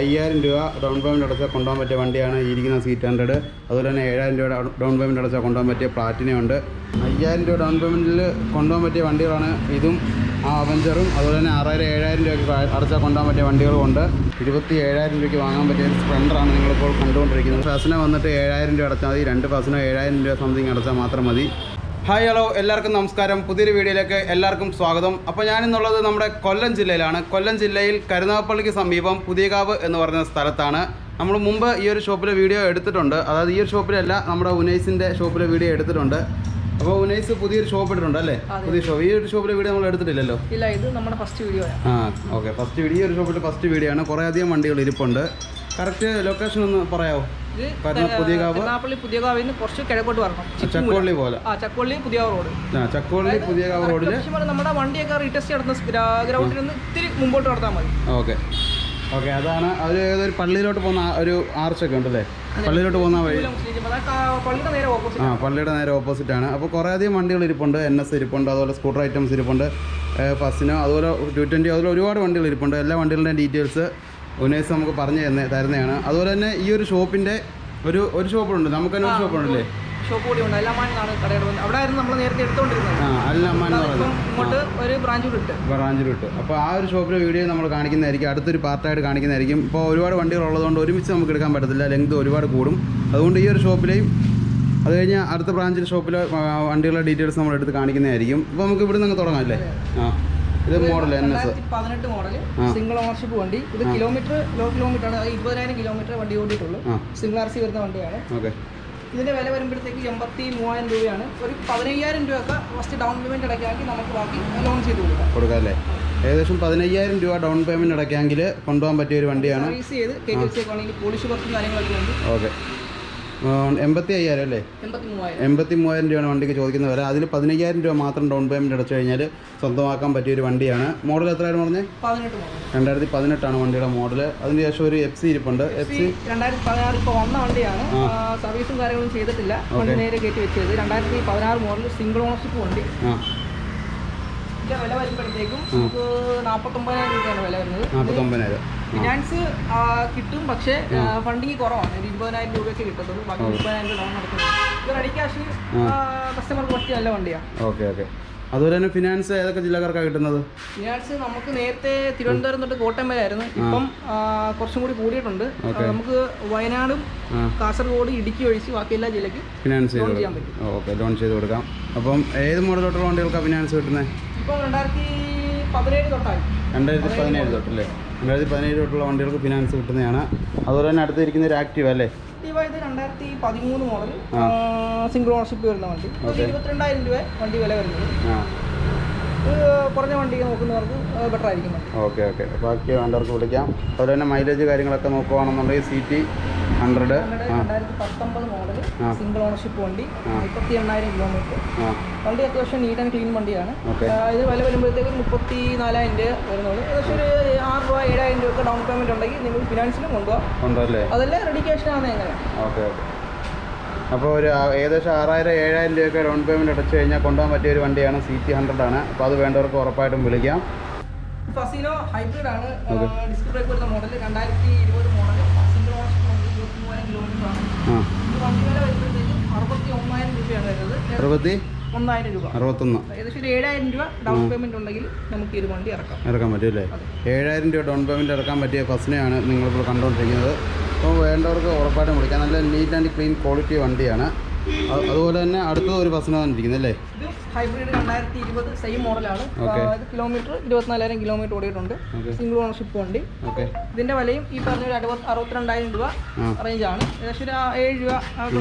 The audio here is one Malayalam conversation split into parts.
അയ്യായിരം രൂപ ഡൗൺ പേയ്മെന്റ് അടച്ചാൽ കൊണ്ടുപോകാൻ പറ്റിയ വണ്ടിയാണ് ഈ ഇരിക്കുന്ന സീറ്റ് ഹൺഡ്രഡ് അതുപോലെ തന്നെ ഏഴായിരം രൂപ ഡൗൺ പേയ്മെന്റ് അടച്ചാൽ കൊണ്ടുപോകാൻ പറ്റിയ പ്ലാറ്റിന ഉണ്ട്. അയ്യായിരം രൂപ ഡൗൺ പേയ്മെന്റിൽ കൊണ്ടുപോകാൻ പറ്റിയ വണ്ടികളാണ് ഇതും ആ അവഞ്ചറും അതുപോലെ തന്നെ ആറായിരം ഏഴായിരം രൂപയ്ക്ക് അടച്ചാൽ കൊണ്ടുപോകാൻ പറ്റിയ വണ്ടികളും ഉണ്ട്. ഇരുപത്തി ഏഴായിരം രൂപയ്ക്ക് വാങ്ങാൻ പറ്റിയ സ്പ്ലെൻഡറാണ് നിങ്ങളിപ്പോൾ കണ്ടുകൊണ്ടിരിക്കുന്നത്. ഫസിനെ വന്നിട്ട് ഏഴായിരം രൂപ അടച്ചാൽ മതി. രണ്ട് ഫസിനോ ഏഴായിരം രൂപ സംതിങ് അടച്ചാൽ മാത്രം മതി. ഹായ് ഹലോ എല്ലാവർക്കും നമസ്കാരം. പുതിയൊരു വീഡിയോയിലേക്ക് എല്ലാവർക്കും സ്വാഗതം. അപ്പോൾ ഞാനിന്നുള്ളത് നമ്മുടെ കൊല്ലം ജില്ലയിലാണ്. കൊല്ലം ജില്ലയിൽ കരുനാഗപ്പള്ളിക്ക് സമീപം പുതിയകാവ് എന്ന് പറയുന്ന സ്ഥലത്താണ്. നമ്മൾ മുമ്പ് ഈ ഒരു ഷോപ്പിലെ വീഡിയോ എടുത്തിട്ടുണ്ട്. അതായത് ഈ ഒരു ഷോപ്പിലല്ല നമ്മുടെ ഉനൈസിന്റെ ഷോപ്പിലെ വീഡിയോ എടുത്തിട്ടുണ്ട്. അപ്പോൾ ഉനൈസ് പുതിയൊരു ഷോപ്പ് ഇട്ടിട്ടുണ്ട് അല്ലേ? പുതിയ ഷോപ്പ്. ഈ ഒരു ഷോപ്പിലെ വീഡിയോ നമ്മൾ എടുത്തിട്ടില്ലല്ലോ? ഇല്ല ഇത് നമ്മുടെ ഫസ്റ്റ് വീഡിയോ ആ ഓക്കെ. ഫസ്റ്റ് വീഡിയോ ഈ ഒരു ഷോപ്പിൽ ഫസ്റ്റ് വീഡിയോ ആണ്. കുറേ അധികം വണ്ടികൾ ഇരിപ്പുണ്ട്. കറക്റ്റ് ലൊക്കേഷൻ ഒന്ന് പറയാമോ പുതിയകാവ്. കരുനാപ്പള്ളി പുതിയ കാവിൽ നിന്ന് കുറച്ച് കിഴക്കോട്ട് വരണം. ചക്കോള്ളി പോലെ. ആ ചക്കോള്ളി പുതിയ റോഡ്. ആ ചക്കോള്ളി പുതിയകാവ് റോഡിൽ പറഞ്ഞാൽ നമ്മുടെ വണ്ടിയൊക്കെ റീടെസ്റ്റ് നടത്തുന്ന ഗ്രൗണ്ടിൽ നിന്ന് ഇത്തിരി മുമ്പോട്ട് നടത്താൻ മതി. ഓക്കെ ഓക്കെ അതാണ് അവർ ഏതൊരു പള്ളിയിലോട്ട് പോകുന്ന ഒരു ആർച്ചൊക്കെ ഉണ്ടല്ലേ? പള്ളിയിലോട്ട് പോകുന്ന വഴി. ആ പള്ളിയുടെ നേരെ ഓപ്പോസിറ്റ് ആണ്. അപ്പോൾ കുറേ അധികം വണ്ടികൾ ഇരിപ്പുണ്ട്. എൻ എസ് ഇരിപ്പുണ്ട്. അതുപോലെ സ്കൂട്ടർ ഐറ്റംസ് ഇരിപ്പുണ്ട്. ഫസ്റ്റിനോ അതുപോലെ ടു ട്വന്റി അതുപോലെ ഒരുപാട് വണ്ടികൾ ഇരിപ്പുണ്ട്. എല്ലാ വണ്ടികളുടെയും ഡീറ്റെയിൽസ് ഉന്നയിച്ച് നമുക്ക് പറഞ്ഞു തന്നെ തരുന്നതാണ്. അതുപോലെ തന്നെ ഈ ഒരു ഷോപ്പിന്റെ ഒരു ഒരു ഷോപ്പുണ്ട്. നമുക്ക് തന്നെ ഒരു ഷോപ്പുണ്ടല്ലേ? ഷോപ്പ് കൂടി ഉണ്ട് കടയുടെ അവിടെ ആയിരുന്നു നമ്മൾ നേരത്തെ എടുത്തുകൊണ്ടിരുന്നത് ആ ഇങ്ങോട്ട് ഒരു ബ്രാഞ്ച് കൂടി ഇട്ട്. ബ്രാഞ്ചിലോട്ട്. അപ്പോൾ ആ ഒരു ഷോപ്പിലെ വീഡിയോ നമ്മൾ കാണിക്കുന്നതായിരിക്കും. അടുത്തൊരു പാർട്ടായിട്ട് കാണിക്കുന്നതായിരിക്കും. ഇപ്പോൾ ഒരുപാട് വണ്ടികൾ ഉള്ളതുകൊണ്ട് ഒരുമിച്ച് നമുക്ക് എടുക്കാൻ പറ്റത്തില്ല. ലെങ്ത് ഒരുപാട് കൂടും. അതുകൊണ്ട് ഈ ഒരു ഷോപ്പിലെയും അത് കഴിഞ്ഞാൽ അടുത്ത ബ്രാഞ്ചിലെ ഷോപ്പിലെ വണ്ടികളുടെ ഡീറ്റെയിൽസ് നമ്മൾ എടുത്ത് കാണിക്കുന്നതായിരിക്കും. ഇപ്പോൾ നമുക്ക് ഇവിടെ നിന്ന് തുടങ്ങാം അല്ലേ? ആ. ഇത് മോഡൽ എൻ എസ് രണ്ടായിരത്തി പതിനെട്ട് മോഡൽ സിംഗിൾ ഓണർഷിപ്പ് വണ്ടി. ഇത് കിലോമീറ്റർ ലോ കിലോമീറ്റർ ആണ്. അത് ഇരുപതിനായിരം കിലോമീറ്റർ വണ്ടി ഓടിയിട്ടുള്ളൂ. സിംഗിൾ ആർ സി വരുന്ന വണ്ടിയാണ്. ഓക്കെ. ഇതിന്റെ വില വരുമ്പോഴത്തേക്ക് എൺപത്തി മൂവായിരം രൂപയാണ്. ഒരു പതിനയ്യായിരം രൂപയൊക്കെ ഫസ്റ്റ് ഡൗൺ പേയ്മെന്റ് അടക്കാക്കി നമുക്ക് ബാക്കി ലോൺ ചെയ്ത് കൊടുക്കാം. കൊടുക്കാം അല്ലേ ഏകദേശം പതിനയ്യായിരം രൂപ ഡൗൺ പേയ്മെന്റ് അടക്കാമെങ്കിൽ കൊണ്ടുപോകാൻ പറ്റിയ ഒരു വണ്ടിയാണ്. പോളിഷ് വർക്കും കാര്യങ്ങളൊക്കെ ഉണ്ട്. ഓക്കെ. എൺപത്തി അയ്യായിരം അല്ലേ? എൺപത്തി മൂവായിരം രൂപയാണ് വണ്ടിക്ക് ചോദിക്കുന്നത് വരെ അതിൽ പതിനയ്യായിരം രൂപ മാത്രം ഡൗൺ പേയ്മെന്റ് അടച്ചു കഴിഞ്ഞാൽ സ്വന്തമാക്കാൻ പറ്റിയ ഒരു വണ്ടിയാണ്. മോഡൽ എത്രയാണ് പറഞ്ഞത് രണ്ടായിരത്തി പതിനെട്ടാണ് വണ്ടിയുടെ മോഡൽ അതിന് ശേഷം ഒരു എഫ് സി ഇരിപ്പുണ്ട്. എഫ് സി രണ്ടായിരത്തി പതിനാറ് ഇപ്പോൾ വന്ന വണ്ടിയാണ്. സർവീസും കാര്യങ്ങളും ചെയ്തിട്ടില്ല. വണ്ടി നേരെ കയറ്റി വെച്ചത്. രണ്ടായിരത്തി പതിനാറ് മോഡൽ സിംഗിൾ ഓണർഷിപ്പ് വണ്ടി വില വരുമ്പോഴത്തേക്കും നമുക്ക് നാൽപ്പത്തൊമ്പതിനായിരം രൂപയാണ് വില വരുന്നത്. നാൽപ്പത്തൊമ്പതിനായിരം ഫിനാൻസ് കിട്ടും പക്ഷേ ഫണ്ടിങ് കുറവാണ്. ഒരു ഇരുപതിനായിരം രൂപയൊക്കെ കിട്ടത്തുള്ളൂ. ബാക്കി മുപ്പതിനായിരം രൂപ ലോൺ നടക്കുന്നത് ഇത് റെഡി ക്യാഷ് കസ്റ്റമർക്ക് പറ്റിയ നല്ല വണ്ടിയാണ് ഓക്കെ ഓക്കെ. അതുപോലെ തന്നെ ഫിനാൻസ് ഏതൊക്കെ ജില്ലക്കാർക്കാണ് കിട്ടുന്നത്? ഫിനാൻസ് നമുക്ക് നേരത്തെ തിരുവനന്തപുരം തൊട്ട് കോട്ടയം വരെ ആയിരുന്നു ഇപ്പം കുറച്ചും കൂടി കൂടിയിട്ടുണ്ട്. നമുക്ക് വയനാടും കാസർഗോഡ് ഇടുക്കി ഒഴിച്ച് ബാക്കി എല്ലാ ജില്ലയ്ക്കും ഫിനാൻസ് ചെയ്ത് ചെയ്യാൻ പറ്റും. ഓക്കെ ലോൺ ചെയ്ത് കൊടുക്കാം. അപ്പം ഏത് മോഡലോട്ടുള്ള വണ്ടികൾക്കാണ് ഫിനാൻസ് കിട്ടുന്നത്? ഇപ്പം രണ്ടായിരത്തി പതിനേഴ് തൊട്ടായി രണ്ടായിരത്തി പതിനേഴ് തൊട്ടല്ലേ? രണ്ടായിരത്തി പതിനേഴ് തൊട്ടുള്ള വണ്ടികൾക്ക് ഫിനാൻസ് കിട്ടുന്നതാണ്. അതുപോലെ തന്നെ അടുത്തിരിക്കുന്ന ഒരു ആക്റ്റീവ് അല്ലേ? ആക്റ്റീവ ഇത് രണ്ടായിരത്തി പതിമൂന്ന് മോഡൽ സിംഗിൾ ഓണർഷിപ്പ് വരുന്ന വണ്ടി. ഇരുപത്തിരണ്ടായിരം രൂപ വണ്ടി വില വരുന്നത്. കുറഞ്ഞ വണ്ടി നോക്കുന്നവർക്ക് ബെറ്റർ ആയിരിക്കും. Okay okay. ബാക്കി വേണ്ടവർക്ക് വിളിക്കാം. അതുപോലെ തന്നെ മൈലേജ് കാര്യങ്ങളൊക്കെ നോക്കുവാണെന്നുണ്ടെങ്കിൽ സി ടി ഹൺഡ്രഡ് രണ്ടായിരത്തി പത്തൊമ്പത് മോഡൽ സിംഗിൾ ഓണർഷിപ്പ് വണ്ടി മുപ്പത്തി എണ്ണായിരം കിലോമീറ്റർ വണ്ടി അത്യാവശ്യം നീറ്റ് ആൻഡ് ക്ലീൻ വണ്ടിയാണ്. ഇത് വില വരുമ്പോഴത്തേക്ക് മുപ്പത്തി നാലായിരം രൂപ വരുന്നുള്ളൂ. ഏകദേശം ഒരു ആറ് രൂപ ഏഴായിരം രൂപ ഡൗൺ പേയ്മെന്റ് ഉണ്ടെങ്കിൽ നിങ്ങൾക്ക് ഫിനാൻസിലും കൊണ്ടുപോകാം അതെല്ലാം റെഡി ക്യാഷിനാണ് എങ്ങനെ. Okay okay. അപ്പോൾ ഒരു ഏകദേശം ആറായിരം ഏഴായിരം രൂപയൊക്കെ ഡൗൺ പേയ്മെന്റ് അടച്ചു കഴിഞ്ഞാൽ കൊണ്ടുപോകാൻ പറ്റിയ ഒരു വണ്ടിയാണ് സി ടി ഹൺഡ്രഡ് ആണ്. അപ്പോൾ അത് വേണ്ടവർക്ക് ഉറപ്പായിട്ടും വിളിക്കാം. ഫസീനോ ഹൈബ്രിഡ് ആണ്. ഡിസ്ക് ബ്രേക്ക് വരുന്ന മോഡൽ രണ്ടായിരത്തി ഇരുപത് മോഡൽ സിംഗിൾ ഓണർഷിപ്പ് വണ്ടി ഇരുപത്തി മൂവായിരം കിലോമീറ്റർ ആണ് ആ ഇത് വണ്ടി വില വരുമ്പോഴത്തേക്കും അറുപത്തി? ഒന്നായിരം രൂപ. അറുപത്തൊന്ന്. ഏകദേശം ഒരു ഏഴായിരം രൂപ ഡൗൺ പേയ്മെന്റ് ഉണ്ടെങ്കിൽ നമുക്ക് വണ്ടി ഇറക്കാം. ഇറക്കാൻ പറ്റും അല്ലേ? ഏഴായിരം രൂപ ഡൗൺ പേയ്മെന്റ് ഇറക്കാൻ പറ്റിയ ഫസ്റ്റിനെയാണ് നിങ്ങളിപ്പോൾ കണ്ടുകൊണ്ടിരിക്കുന്നത്. അപ്പോൾ വേണ്ടവർക്ക് ഉറപ്പായിട്ടും വിളിക്കാം. നല്ല നീറ്റ് ആൻഡ് ക്ലീൻ ക്വാളിറ്റി വണ്ടിയാണ്. അതുപോലെ തന്നെ അടുത്തത് ഒരു ബസ്സിന് ഇരിക്കുന്നത് അല്ലേ? ഹൈബ്രിഡ് രണ്ടായിരത്തി ഇരുപത് സെയിം മോഡലാണ് കിലോമീറ്റർ ഇരുപത്തിനാലായിരം കിലോമീറ്റർ ഓടിയിട്ടുണ്ട്. സിംഗിൾ ഓണർഷിപ്പ് വണ്ടി. ഇതിന്റെ വിലയും ഈ പറഞ്ഞ ഒരു അറുപത് അറുപത്തിരണ്ടായിരം രൂപ ആണ്. ഏകദേശം ഒരു ഏഴ് രൂപ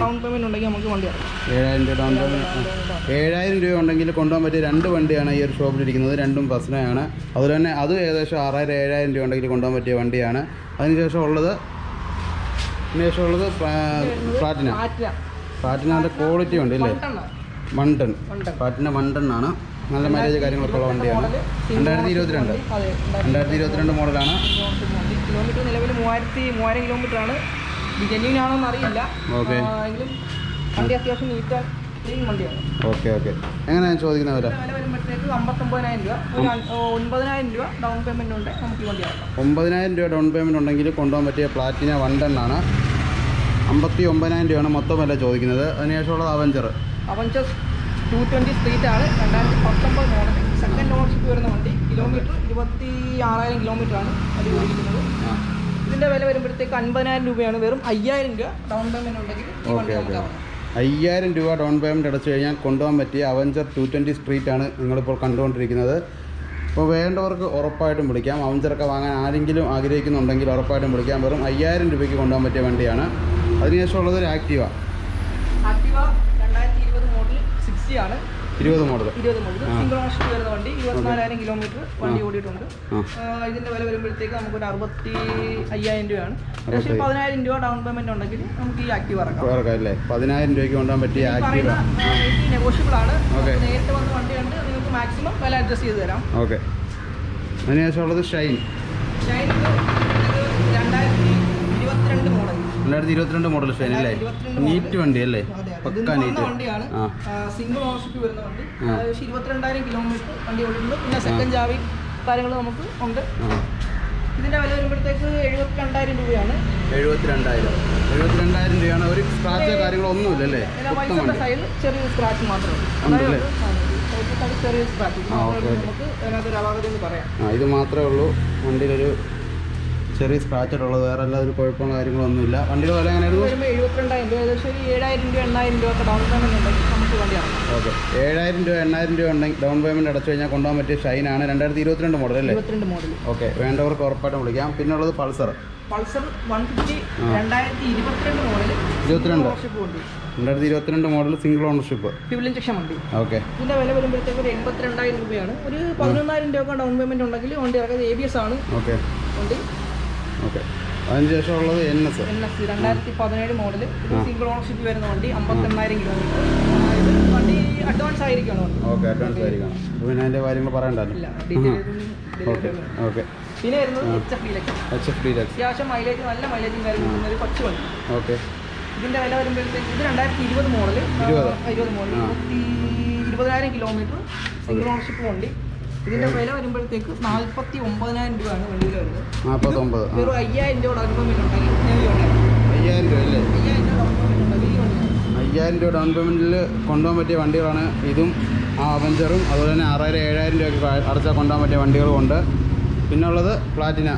ഡൗൺ പേയ്മെന്റ് ഉണ്ടെങ്കിൽ നമുക്ക് വണ്ടി ഏഴായിരം രൂപ ഡൗൺ പേയ്മെന്റ് ഏഴായിരം രൂപ ഉണ്ടെങ്കിൽ കൊണ്ടുപോകാൻ പറ്റിയ രണ്ട് വണ്ടിയാണ് ഈ ഒരു ഷോപ്പിൽ ഇരിക്കുന്നത്. രണ്ടും ബസ്സിനെയാണ് അതുപോലെ തന്നെ അത് ഏകദേശം ആറായിരം ഏഴായിരം രൂപ ഉണ്ടെങ്കിൽ കൊണ്ടുപോകാൻ പറ്റിയ വണ്ടിയാണ്. അതിനുശേഷം ഉള്ളത് അതിനുശേഷം ഉള്ളത് പ്ലാറ്റിന പ്ലാറ്റിനാന്റെ ക്വാളിറ്റി ഉണ്ട് ഇല്ലേ? മണ്ടൺ വൺ ആണ് നല്ല മൈലേജ് കാര്യങ്ങളൊക്കെ ഉള്ള വണ്ടിയാണ്. രണ്ടായിരത്തി ഇരുപത്തിരണ്ട്. രണ്ടായിരത്തി ഇരുപത്തിരണ്ട് മോഡലാണ്. കിലോമീറ്റർ നിലവിൽ മൂവായിരത്തി മൂവായിരം കിലോമീറ്റർ ആണ് ഇത് ജെന്യൂൻ ആണോ എന്ന് അറിയില്ല Okay. എങ്കിലും വണ്ടി അത്യാവശ്യം നീറ്റ് ക്ലീൻ വണ്ടിയാണ്. Okay okay. എങ്ങനെയാണ് ചോദിക്കുന്ന വില? ഒമ്പതിനായിരം രൂപ ഡൗൺ പേയ്മെന്റ് ഉണ്ടെങ്കിൽ കൊണ്ടുപോകാൻ പറ്റിയ പ്ലാറ്റിന വൺ ആണ് അമ്പത്തി ഒമ്പതിനായിരം രൂപയാണ് മൊത്തം വില ചോദിക്കുന്നത്. അതിനുശേഷമുള്ളത് Avenger Avenger two twenty street ആണ്. രണ്ടായിരത്തി പത്തൊമ്പത് മോഡൽ സെക്കൻഡ് ഓണർഷിപ്പ് വരുന്ന വണ്ടി കിലോമീറ്റർ ഇരുപത്തി ആറായിരം കിലോമീറ്റർ ആണ് അത് ഓടിക്കുന്നത്. ഇതിന്റെ വില വരുമ്പോഴത്തേക്ക് അൻപതിനായിരം രൂപയാണ്. വെറും അയ്യായിരം രൂപ ഡൗൺ പേയ്മെന്റ് ഉണ്ടെങ്കിൽ ഈ വണ്ടി ഓക്കെ നമുക്ക് ഓക്കെ. അയ്യായിരം രൂപ ഡൗൺ പേയ്മെന്റ് അടച്ചു കഴിഞ്ഞാൽ കൊണ്ടുപോകാൻ പറ്റിയ അവഞ്ചർ ടു ട്വന്റി സ്ട്രീറ്റ് ആണ് നിങ്ങളിപ്പോൾ കണ്ടുകൊണ്ടിരിക്കുന്നത്. അപ്പോൾ വേണ്ടവർക്ക് ഉറപ്പായിട്ടും വിളിക്കാം. അവഞ്ചറൊക്കെ വാങ്ങാൻ ആരെങ്കിലും ആഗ്രഹിക്കുന്നുണ്ടെങ്കിൽ ഉറപ്പായിട്ടും വിളിക്കാം. വെറും അയ്യായിരം രൂപയ്ക്ക് കൊണ്ടുപോകാൻ പറ്റിയ വണ്ടിയാണ്. അതിനുശേഷമുള്ളത് ഒരു ആക്റ്റീവ രണ്ടായിരത്തി ഇരുപത് മോഡൽ സിക്സ്റ്റി ആണ്. ഇരുപത് മോഡൽ ഇരുപത് മോഡൽ സിംഗിൾ ഓണർഷിപ്പ് വരുന്ന വണ്ടി ഇരുപത്തിനാലായിരം കിലോമീറ്റർ വണ്ടി ഓടിയിട്ടുണ്ട്. ഇതിന്റെ വില വരുമ്പോഴത്തേക്ക് നമുക്കൊരു അറുപത്തി അയ്യായിരം രൂപയാണ്. പക്ഷേ പതിനായിരം രൂപ ഡൗൺ പേയ്മെന്റ് ഉണ്ടെങ്കിൽ നമുക്ക് ഈ ആക്റ്റീവ് ഇറക്കാം. ഇറക്കാം അല്ലേ പതിനായിരം രൂപയ്ക്ക് കൊണ്ടാൻ പറ്റിയ ആക്റ്റീവ നെഗോഷ്യബിൾ ആണ്. നേരിട്ട് വന്ന് വണ്ടി കണ്ട് നിങ്ങൾക്ക് മാക്സിമം വില അഡ്ജസ്റ്റ് ചെയ്ത് തരാം. ഓക്കെ. അതിനുശേഷമുള്ളത് ഷൈൻ. ഷൈൻ രണ്ടായിരത്തി ഇരുപത്തിരണ്ട് മോഡൽ ഷൈൻ അല്ലേ? നീറ്റ് വണ്ടി അല്ലേ? പക്ക നീറ്റ് സിംഗിൾ ഓണർഷിപ്പ് വരുന്ന വണ്ടി. ഇരുപത്തിരണ്ടായിരം കിലോമീറ്റർ വണ്ടി ഓടിയിട്ടുണ്ട് പിന്നെ സെക്കൻഡ് ചാവി കാര്യങ്ങൾ നമുക്ക് ഉണ്ട്. ഇതിന്റെ വില വരുമ്പോഴത്തേക്ക് എഴുപത്തി രണ്ടായിരം രൂപയാണ്. എഴുപത്തിരണ്ടായിരം. എഴുപത്തിരണ്ടായിരം രൂപയാണ്. ഒരു സ്ക്രാച്ച് കാര്യങ്ങളോ ഒന്നുമില്ല അല്ലേ? സൈഡിൽ ചെറിയൊരു സ്ക്രാച്ച് മാത്രമേ ചെറിയ സ്ക്രാച്ച്. നമുക്ക് അതിനകത്ത് ഒരു അപാകത എന്ന് പറയാം. ഇത് മാത്രമേ ഉള്ളൂ. വണ്ടിയിലൊരു ചെറിയ സ്ക്രാച്ച് ഉള്ളത് വേറെ എല്ലാ ഒരു കുഴപ്പമോ കാര്യങ്ങളോ ഒന്നുമില്ല വണ്ടിയുടെ വില എങ്ങനെയായിരുന്നു? എഴുപത്തിരണ്ടായിരം രൂപ ഏകദേശം ഏഴായിരം രൂപ എണ്ണായിരം രൂപ ഡൗൺ ഉണ്ടെങ്കിൽ നമുക്ക് വണ്ടി ഓക്കെ. ഏഴായിരം രൂപ എണ്ണായിരം രൂപ ഉണ്ടെങ്കിൽ ഡൗൺ പേയ്മെന്റ് അടച്ചു കഴിഞ്ഞാൽ കൊണ്ടുപോകാൻ പറ്റിയ ഷൈനാണ് രണ്ടായിരത്തി ഇരുപത്തിരണ്ട് മോഡൽ അല്ലേ? ഇരുപത്തിരണ്ട് മോഡൽ ഓക്കെ. വേണ്ടവർക്ക് ഉറപ്പായിട്ടും വിളിക്കാം. പിന്നെ ഉള്ളത് പൾസർ. Pulsar one fifty. രണ്ടായിരത്തി ഇരുപത്തിരണ്ട് മോഡൽ ഇരുപത്തിരണ്ട്. ഓണർഷിപ്പ് വണ്ടി രണ്ടായിരത്തി ഇരുപത്തിരണ്ട് model single ownership fuel injection വണ്ടി. ഓക്കെ. ഇതിന്റെ വില വരുമ്പോഴത്തേക്ക് ഒരു എൺപത്തിരണ്ടായിരം രൂപയാണ്. ഒരു പതിനൊന്നായിരം രൂപ ഡൗൺ പേയ്മെന്റ് ഉണ്ടെങ്കിൽ വണ്ടി ഇറക്കുന്നത് എ ബി എസ് ആണ്. ഓക്കെ. വണ്ടി ഓക്കെ അതിന് ഉള്ളത് എൻ എസ് എൻ എസ് രണ്ടായിരത്തി പതിനേഴ് മോഡൽ സിംഗിൾ ഓണർഷിപ്പ് വരുന്ന വണ്ടി അമ്പത്തെണ്ണായിരം കിലോമീറ്റർ വണ്ടി അഡ്വാൻസ് ആയിരിക്കുകയാണ് വണ്ടി. ഓക്കെ അഡ്വാൻസ് ആയിരിക്കണം. പിന്നെ അതിന്റെ കാര്യങ്ങൾ പറയണ്ടല്ലോ. ഓക്കെ ഓക്കെ പിന്നെ വരുന്നത് H F deluxe H F deluxe അത്യാവശ്യം മൈലേജ് നല്ല മൈലേജും കാര്യം ഒരു കൊച്ചു വണ്ടി. ഓക്കെ ഇതിന്റെ വില വരുമ്പോഴത്തേക്ക് ഇത് രണ്ടായിരത്തി ഇരുപത് മോഡൽ ഇരുപത്. മോഡൽ. ഇരുപത്തി ഇരുപതിനായിരം കിലോമീറ്റർ സിംഗിൾ ഓണർഷിപ്പ് വണ്ടി. ഇതിന്റെ വില വരുമ്പോഴത്തേക്ക് ഒമ്പതിനായിരം രൂപയാണ് വണ്ടിയിൽ വരുന്നത്. നാൽപ്പത്തൊമ്പത് വെറും അയ്യായിരം രൂപ ഡൗൺ പേയ്മെന്റ് ഉണ്ടെങ്കിൽ. അയ്യായിരം രൂപ അല്ലേ? അയ്യായിരം രൂപ ഡൗൺ പേയ്മെന്റ് ഉണ്ടെങ്കിൽ ഈ വണ്ടി ഇറക്കാം. അയ്യായിരം രൂപ ഡൗൺ പേയ്മെന്റിൽ കൊണ്ടുപോകാൻ പറ്റിയ വണ്ടികളാണ് ഇതും ആ അവഞ്ചറും അതുപോലെ തന്നെ ആറായിരം ഏഴായിരം രൂപയ്ക്ക് അടച്ചാൽ കൊണ്ടുപോകാൻ പറ്റിയ വണ്ടികളും ഉണ്ട്. പിന്നെ ഉള്ളത് പ്ലാറ്റിന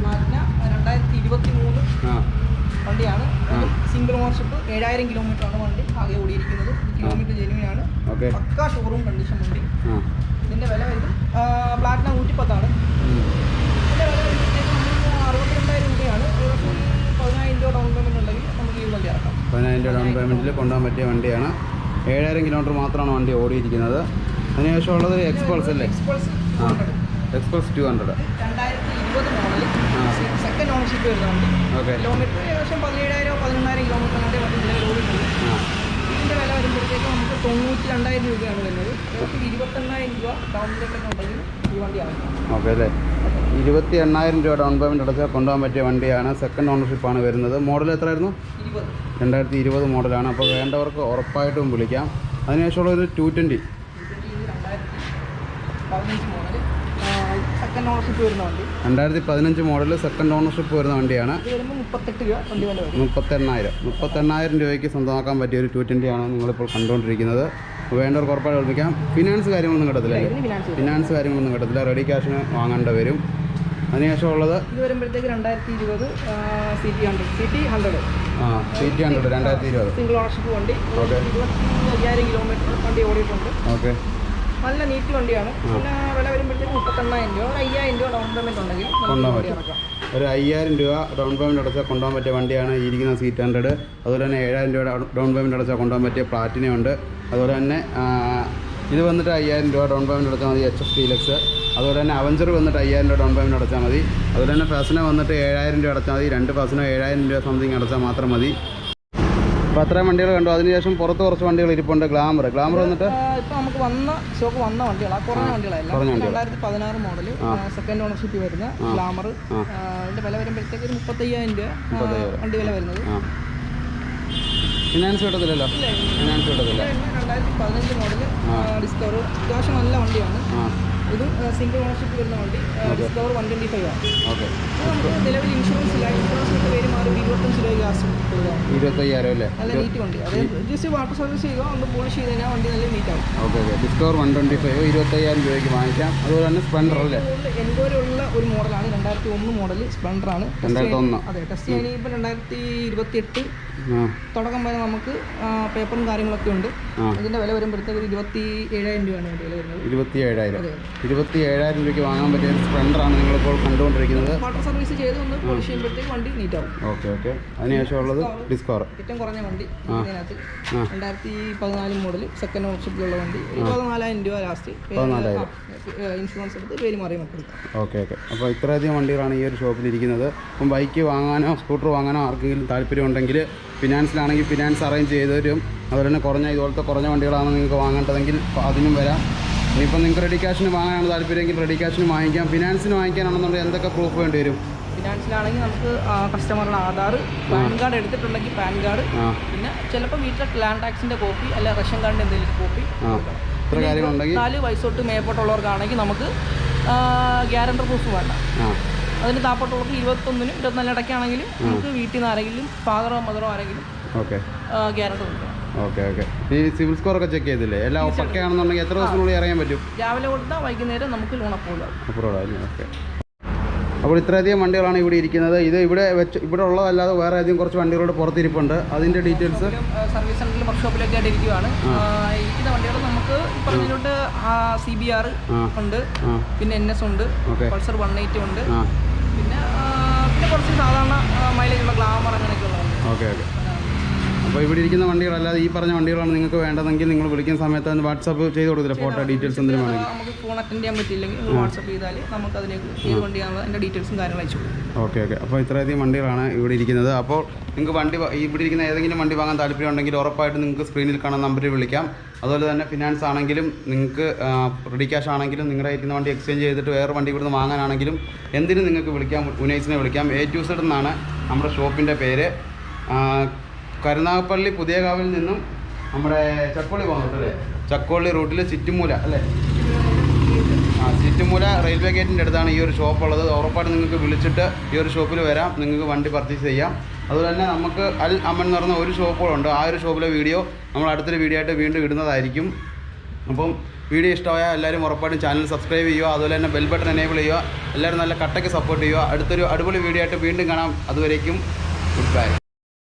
പ്ലാറ്റിന രണ്ടായിരത്തി ഇരുപത്തി മൂന്ന് ആ. വണ്ടിയാണ് സിംഗിൾ ഓണർഷിപ്പ് ഏഴായിരം കിലോമീറ്റർ ആണ് വണ്ടി ആകെ ഓടിയിരിക്കുന്നത്. കിലോമീറ്റർ ജെനുവിനാണ് പക്കാ ഷോറൂം കണ്ടീഷൻ വണ്ടി. ആ ഇതിന്റെ വില വരും പ്ലാറ്റിന നൂറ്റിപ്പത്താണ്. പത്താണ് ഇതിന്റെ വില അറുപത്തിരണ്ടായിരം രൂപയാണ്. പതിനായിരം രൂപ ഡൗൺ പേയ്മെന്റ് ഉണ്ടെങ്കിൽ നമുക്ക് ഈ വണ്ടി ഇറക്കാം. പതിനായിരം രൂപ ഡൗൺ പേയ്മെന്റിൽ കൊണ്ടുപോകാൻ പറ്റിയ വണ്ടിയാണ്. ഏഴായിരം കിലോമീറ്റർ മാത്രമാണ് വണ്ടി ഓടിയിരിക്കുന്നത്. അതിനുശേഷം ഉള്ളത് എക്സ്പൾസ് അല്ലേ? എക്സ്പൾസ് ആ. Xpulse two hundred second ownership വരുന്ന വണ്ടി. ഓക്കെ കിലോമീറ്റർ ഏകദേശം പതിനേഴായിരം പതിനൊന്നായിരം കിലോമീറ്റർ ഇതിന്റെ വില നിലവിൽ വരുമ്പോഴത്തേക്ക് നമുക്ക് തൊണ്ണൂറ്റി രണ്ടായിരം രൂപയാണ് വരുന്നത്. ഏകദേശം ഇരുപത്തെണ്ണായിരം രൂപ ഡൗൺ പേയ്മെന്റ് ഉണ്ടെങ്കിൽ ഈ വണ്ടി ആവശ്യം ഓക്കെ അല്ലേ? ഇരുപത്തി എണ്ണായിരം രൂപ ഡൗൺ പേയ്മെന്റ് അടച്ചാൽ കൊണ്ടുപോകാൻ പറ്റിയ വണ്ടിയാണ്. സെക്കൻഡ് ഓണർഷിപ്പ് ആണ് വരുന്നത്. മോഡൽ എത്രയായിരുന്നു? ഇരുപത്. രണ്ടായിരത്തി ഇരുപത് മോഡലാണ് അപ്പോൾ വേണ്ടവർക്ക് ഉറപ്പായിട്ടും വിളിക്കാം. അതിനുശേഷമുള്ള ഒരു ടു ട്വന്റി സെക്കൻഡ് ഓണർഷിപ്പ് വരുന്ന വണ്ടി. രണ്ടായിരത്തി പതിനഞ്ച് മോഡൽ സെക്കൻഡ് ഓണർഷിപ്പ് വരുന്ന വണ്ടിയാണ്. ഇത് വരുമ്പോൾ മുപ്പത്തെട്ട് രൂപ വണ്ടി വില വരും. മുപ്പത്തെണ്ണായിരം. മുപ്പത്തെണ്ണായിരം രൂപയ്ക്ക് സ്വന്തമാക്കാൻ പറ്റിയ ഒരു ടു ട്വന്റിയാണ് നിങ്ങളിപ്പോൾ കണ്ടുകൊണ്ടിരിക്കുന്നത്. വേണ്ടവർ ഉറപ്പായിട്ട് ഓർമ്മിക്കാം ഫിനാൻസ് കാര്യങ്ങളൊന്നും കിട്ടത്തില്ല ഫിനാൻസ് കാര്യങ്ങളൊന്നും കിട്ടത്തില്ല. റെഡി ക്യാഷിന് വാങ്ങേണ്ട വരും. അതിനുശേഷം ഉള്ളത്? ഇത് വരുമ്പോഴത്തേക്ക് രണ്ടായിരത്തി ഇരുപത് C T hundred C T hundred ആ സി ടി ഹൺഡ്രഡ് രണ്ടായിരത്തി ഇരുപത് സിംഗിൾ ഓണർഷിപ്പ് വണ്ടി. ഓക്കെ ഇരുപത്തി അയ്യായിരം കിലോമീറ്റർ വണ്ടി ഓടിയിട്ടുണ്ട്. ഓക്കെ നല്ല നീറ്റ് വണ്ടിയാണ്. പിന്നെ വില വരുമ്പോഴത്തേക്ക് മുപ്പത്തെണ്ണായിരം രൂപ. ഒരു അയ്യായിരം രൂപ ഡൗൺ പേയ്മെന്റ് ഉണ്ടെങ്കിൽ കൊണ്ടുപോകാൻ പറ്റും. ഒരു അയ്യായിരം രൂപ ഡൗൺ പേയ്മെന്റ് അടച്ചാൽ കൊണ്ടുപോകാൻ പറ്റിയ വണ്ടിയാണ് ഈ ഇരിക്കുന്ന സീറ്റ് ഹൺഡ്രഡ് അതുപോലെ തന്നെ ഏഴായിരം രൂപ ഡൗൺ പേയ്മെന്റ് അടച്ചാൽ കൊണ്ടുപോകാൻ പറ്റിയ പ്ലാറ്റിന ഉണ്ട്. അതുപോലെ തന്നെ ഇത് വന്നിട്ട് അയ്യായിരം രൂപ ഡൗൺ പേയ്മെന്റ് അടച്ചാൽ മതി എച്ച് എഫ് ഡീലക്സ് അതുപോലെ തന്നെ അവഞ്ചർ വന്നിട്ട് അയ്യായിരം രൂപ ഡൗൺ പേയ്മെന്റ് അടച്ചാൽ മതി. അതുപോലെ തന്നെ ഫസിന വന്നിട്ട് ഏഴായിരം രൂപ അടച്ചാൽ മതി. രണ്ട് ഫസിനോ ഏഴായിരം രൂപ സംതിങ് അടച്ചാൽ മാത്രം മതി. അപ്പോൾ അത്രയും വണ്ടികൾ കണ്ടു. അതിനുശേഷം പുറത്ത് കുറച്ച് വണ്ടികൾ ഇരിപ്പുണ്ട്. ഗ്ലാമർ ഗ്ലാമർ വന്നിട്ട് ഇപ്പോൾ നമുക്ക് വന്ന സ്റ്റോക്ക് വന്ന വണ്ടികളാണ് കുറഞ്ഞ വണ്ടികൾ. രണ്ടായിരത്തി പതിനാറ് മോഡൽ സെക്കൻഡ് ഓണർഷിപ്പ് വരുന്ന ഗ്ലാമർ അതിന്റെ വില വരുമ്പോഴത്തേക്ക് ഒരു മുപ്പത്തയ്യായിരം രൂപ വണ്ടി വില വരുന്നത്. ഫിനാൻസ് കിട്ടത്തില്ലല്ലോ. ഫിനാൻസ് കിട്ടത്തില്ല. രണ്ടായിരത്തി പതിനഞ്ച് മോഡൽ ഡിസ്കവർ അത്യാവശ്യം നല്ല വണ്ടിയാണ്. ഇത് സിംഗിൾ ഓണർഷിപ്പ് വരുന്ന വണ്ടി ഡിസ്കവർ വൺ ട്വന്റി ഫൈവ് ആണ്. നമുക്ക് നിലവിൽ ഇൻഷുറൻസ് ഇരുപത്തഞ്ച് രൂപ ഗ്യാസ് ഇരുപത്തയ്യായിരം അല്ലേ? നല്ല നീറ്റ് വണ്ടി. ജസ്റ്റ് വാട്ടർ സർവീസ് ചെയ്യുക ഒന്ന് പോളിഷ് ചെയ്ത് കഴിഞ്ഞാൽ വണ്ടി നല്ല നീറ്റ് ആവും. Okay okay. Discover one twenty five ഇരുപത്തയ്യായിരം രൂപയ്ക്ക് വാങ്ങിക്കാം. അതുപോലെ തന്നെ സ്പ്ലൻഡർ അല്ലേ? എൻക്വയറിയുള്ള ഒരു മോഡലാണ്. രണ്ടായിരത്തി ഒന്ന് മോഡൽ സ്പ്ലെൻഡർ ആണ്. Test രണ്ടായിരത്തി ഒന്ന്. അതെ ടെസ്റ്റ് ചെയ്യാൻ ഇപ്പം രണ്ടായിരത്തി ഇരുപത്തി എട്ട് തുടക്കം വരെ നമുക്ക് പേപ്പറും കാര്യങ്ങളൊക്കെ ഉണ്ട്. അതിന്റെ വില വരുമ്പോഴത്തേക്ക് ഇരുപത്തി ഏഴായിരം രൂപയാണ് വില വരുന്നത്. ഇരുപത്തി ഏഴായിരം. ഇരുപത്തി ഏഴായിരം രൂപയ്ക്ക് വാങ്ങാൻ പറ്റിയ സ്പ്ലെൻഡറാണ് നിങ്ങളിപ്പോൾ കണ്ടുകൊണ്ടിരിക്കുന്നത്. വാട്ടർ സർവീസ് ചെയ്ത് ഒന്ന് പോളിഷ് ചെയ്യുമ്പോഴത്തേക്ക് വണ്ടി നീറ്റ് ആവും. Okay okay. അതിനുശേഷം ഉള്ളത് ഡിസ്കവർ ഏറ്റവും കുറഞ്ഞ വണ്ടി അതിനകത്ത് ഇതിനകത്ത്. രണ്ടായിരത്തി പതിനാല് മോഡൽ സെക്കൻഡ് ഓപ്ഷനിലുള്ള വണ്ടി. പതിനാലായിരം രൂപ ലാസ്റ്റ് പതിനാലായിരം. ഇൻഷുറൻസ് എടുത്ത് പേര് മാറി നമുക്ക് ഓക്കെ ഓക്കെ അപ്പോൾ ഇത്രയധികം വണ്ടികളാണ് ഈ ഒരു ഷോപ്പിൽ ഇരിക്കുന്നത്. അപ്പം ബൈക്ക് വാങ്ങാനോ സ്കൂട്ടർ വാങ്ങാനോ ആർക്കെങ്കിലും താല്പര്യമുണ്ടെങ്കിൽ ഫിനാൻസിലാണെങ്കിൽ ഫിനാൻസ് അറേഞ്ച് ചെയ്ത് തരും. അതുപോലെ തന്നെ കുറഞ്ഞ ഇതുപോലത്തെ കുറഞ്ഞ വണ്ടികളാണ് നിങ്ങൾക്ക് വാങ്ങേണ്ടതെങ്കിൽ അതിനും വരാം. ഇനിയിപ്പോൾ നിങ്ങൾക്ക് റെഡി ക്യാഷിന് വാങ്ങാനാണ് താല്പര്യമെങ്കിൽ റെഡി ക്യാഷിന് വാങ്ങിക്കാം. ഫിനാൻസിന് വാങ്ങിക്കാനാണെന്നുണ്ടെങ്കിൽ എന്തൊക്കെ പ്രൂഫ് വേണ്ടി വരും? ഫിനാൻസിലാണെങ്കിൽ നമുക്ക് കസ്റ്റമറുടെ ആധാർ പാൻ കാർഡ് എടുത്തിട്ടുണ്ടെങ്കിൽ പാൻ കാർഡ്. പിന്നെ ചിലപ്പോൾ വീട്ടിലെ ലാൻഡ് ടാക്സിന്റെ കോപ്പി അല്ലെങ്കിൽ റേഷൻ കാർഡിന്റെ എന്തെങ്കിലും കോപ്പി നാല് വയസ്സ് തൊട്ട് മേപ്പോട്ടുള്ളവർക്കാണെങ്കിൽ നമുക്ക് ഗ്യാരണ്ടർ പ്രൂഫ് വേണ്ട. അതിന് താപ്പോട്ടുള്ളവർക്ക് ഇരുപത്തൊന്നിനും ഇരുപത്തിനാല് ഇടയ്ക്കാണെങ്കിലും നമുക്ക് വീട്ടിൽ നിന്ന് ആരെങ്കിലും ഫാദറോ മദറോ ആരെങ്കിലും ഓക്കെ. ഗ്യാരണ്ടർ കൊടുക്കണം ഓക്കെ ഓക്കെ. ഈ സിവിൽ സ്കോർ ഒക്കെ ചെക്ക് ചെയ്തില്ലേ? എല്ലാം പക്കയാണെന്നുണ്ടെങ്കിൽ എത്ര ദിവസത്തിനുള്ളിൽ അറിയാൻ പറ്റും? രാവിലെ കൊടുത്താൽ വൈകുന്നേരം നമുക്ക് ലോൺ അപ്പുറം അല്ലേ? ഓക്കെ. അപ്പോൾ ഇത്രയധികം വണ്ടികളാണ് ഇവിടെ ഇരിക്കുന്നത്. ഇത് ഇവിടെ വെച്ച് ഇവിടെ ഉള്ളതല്ലാതെ വേറെ അധികം കുറച്ച് വണ്ടികളോട് പുറത്തിരിപ്പുണ്ട്. അതിന്റെ ഡീറ്റെയിൽസ് സർവീസ് സെന്ററിലും വർക്ക്ഷോപ്പിലൊക്കെ ആയിട്ട് ഇരിക്കുവാണ് ഇരിക്കുന്ന വണ്ടികൾ നമുക്ക് പറഞ്ഞിട്ട് സി ബി ആർ ഉണ്ട്. പിന്നെ എൻ എസ് ഉണ്ട്. പൾസർ വൺ എയ്റ്റി ഉണ്ട്. പിന്നെ പിന്നെ കുറച്ച് സാധാരണ മൈലേജുള്ള ഗ്ലാമർ അങ്ങനെയൊക്കെ ഉള്ളത് ഓക്കെ ഓക്കെ. അപ്പോൾ ഇവിടെ ഇരിക്കുന്ന വണ്ടികളല്ലാതെ ഈ പറഞ്ഞ വണ്ടികളാണ് നിങ്ങൾക്ക് വേണ്ടതെങ്കിൽ നിങ്ങൾ വിളിക്കുന്ന സമയത്ത് അതിന് വാട്സാപ്പ് ചെയ്ത് കൊടുത്തില്ല ഫോട്ടോ ഡീറ്റെയിൽസ് എന്തെങ്കിലും വേണമെങ്കിൽ. നമുക്ക് ഫോൺ അറ്റൻഡ് ചെയ്യാൻ പറ്റില്ലെങ്കിൽ വാട്സപ്പ് ചെയ്താൽ നമുക്ക് അതിലേക്ക് ചെയ്ത് വണ്ടിയാണുള്ളത് അതിന്റെ ഡീറ്റെയിൽസും കാര്യങ്ങളും അയച്ചു ഓക്കെ ഓക്കെ. അപ്പോൾ ഇത്രയധികം വണ്ടികളാണ് ഇവിടെ ഇരിക്കുന്നത്. അപ്പോൾ നിങ്ങൾക്ക് വണ്ടി ഇവിടെ ഇരിക്കുന്ന ഏതെങ്കിലും വണ്ടി വാങ്ങാൻ താല്പര്യമുണ്ടെങ്കിൽ ഉറപ്പായിട്ട് നിങ്ങൾക്ക് സ്ക്രീനിൽ കാണുന്ന നമ്പറിൽ വിളിക്കാം. അതുപോലെ തന്നെ ഫിനാൻസ് ആണെങ്കിലും നിങ്ങൾക്ക് റെഡി ക്യാഷ് ആണെങ്കിലും നിങ്ങളുടെ ഇരിക്കുന്ന വണ്ടി എക്സ്ചേഞ്ച് ചെയ്തിട്ട് വേറെ വണ്ടി ഇവിടുന്ന് വാങ്ങാനാണെങ്കിലും എന്തിനും നിങ്ങൾക്ക് വിളിക്കാം ഉനൈസിനെ വിളിക്കാം. എ ടു സെഡ് എന്നാണ് നമ്മുടെ ഷോപ്പിന്റെ പേര്. കരുനാഗപ്പള്ളി പുതിയകാവിൽ നിന്നും നമ്മുടെ ചക്കോളി പോകുന്നുണ്ട് അല്ലേ? ചക്കോളി റൂട്ടിൽ ചിറ്റുമൂല അല്ലേ? ആ ചുറ്റുമൂല റെയിൽവേ ഗേറ്റിന്റെ അടുത്താണ് ഈ ഒരു ഷോപ്പ് ഉള്ളത്. ഉറപ്പായിട്ട് നിങ്ങൾക്ക് വിളിച്ചിട്ട് ഈ ഒരു ഷോപ്പിൽ വരാം. നിങ്ങൾക്ക് വണ്ടി പർച്ചേസ് ചെയ്യാം. അതുപോലെ തന്നെ നമുക്ക് അൽ അമൻ എന്ന് പറഞ്ഞ ഒരു ഷോപ്പുകളുണ്ട് ആ ഒരു ഷോപ്പിലെ വീഡിയോ നമ്മൾ അടുത്തൊരു വീഡിയോ ആയിട്ട് വീണ്ടും ഇടുന്നതായിരിക്കും. അപ്പം വീഡിയോ ഇഷ്ടമായ എല്ലാവരും ഉറപ്പായിട്ടും ചാനൽ സബ്സ്ക്രൈബ് ചെയ്യുക. അതുപോലെ തന്നെ ബെൽ ബട്ടൺ എനേബിൾ ചെയ്യുക. എല്ലാവരും നല്ല കട്ടയ്ക്ക് സപ്പോർട്ട് ചെയ്യുക. അടുത്തൊരു അടിപൊളി വീഡിയോ ആയിട്ട് വീണ്ടും കാണാം. അതുവരേക്കും ഗുഡ് ബൈ